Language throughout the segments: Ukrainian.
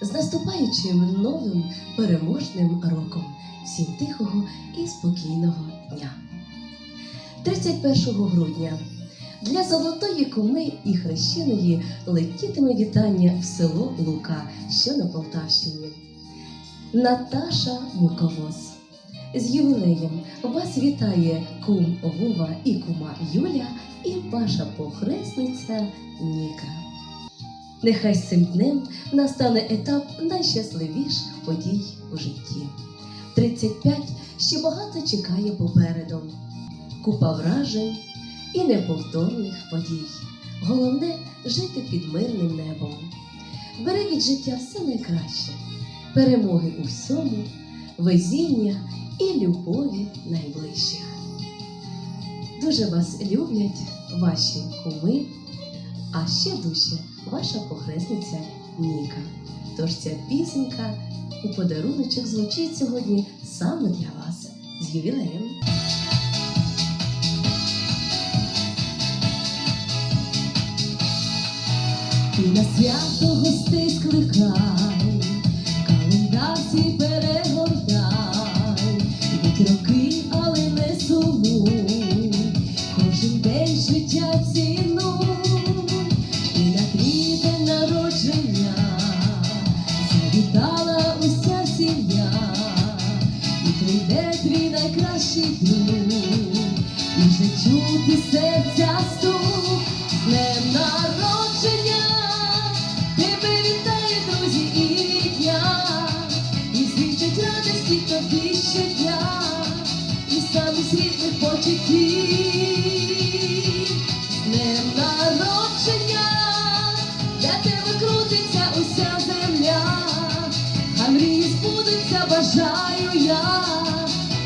з наступаючим новим переможним роком. Всім тихого і спокійного дня. 31 грудня для золотої куми і хрещеної летітиме вітання в село Лука, що на Полтавщині. Наташа Муковоз. З ювілеєм вас вітає кум Вова і кума Юля і ваша похресниця Ніка. Нехай цим днем настане етап найщасливіших подій у житті. 35 ще багато чекає попереду. Купа вражень і неповторних подій. Головне жити під мирним небом. Бери від життя все найкраще, перемоги у всьому, везіння і любові найближчих. Дуже вас люблять ваші куми, а ще дужче ваша похресниця Ніка. Тож ця пісенька у подаруночок звучить сьогодні саме для вас з ювілеєм. Ти на свято гостей скликай, календар свій перегортай, прийде твій найкращий друг, і вже чути серця стук, з днем народження,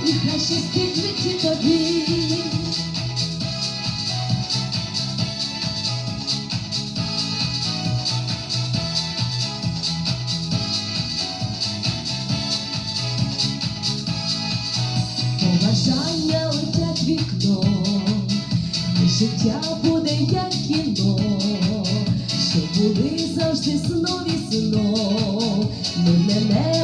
і хай щастить житті тобі. Побажання летять вікно, і життя буде як кіно, що були завжди снові знов, мирне небо і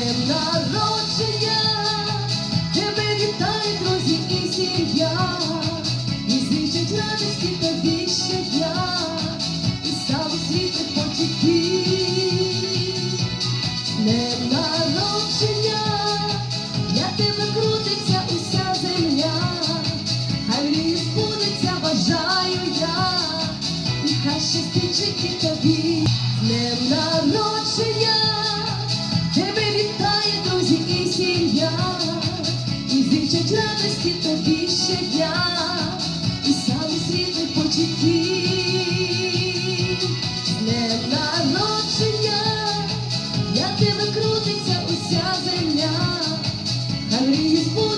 днем народження, тебе вітає, друзі, і сім'я, і зичать радості тобі щодня, і саме світлих почуттів. Днем народження, для тебе крутиться уся земля, хай мрії збудеться, бажаю я, і хай тобі. ще я, і зичать радості тобі ще я, і саме світлих почуттів. Не народження, я тебе крутиться уся земля, Гаррі.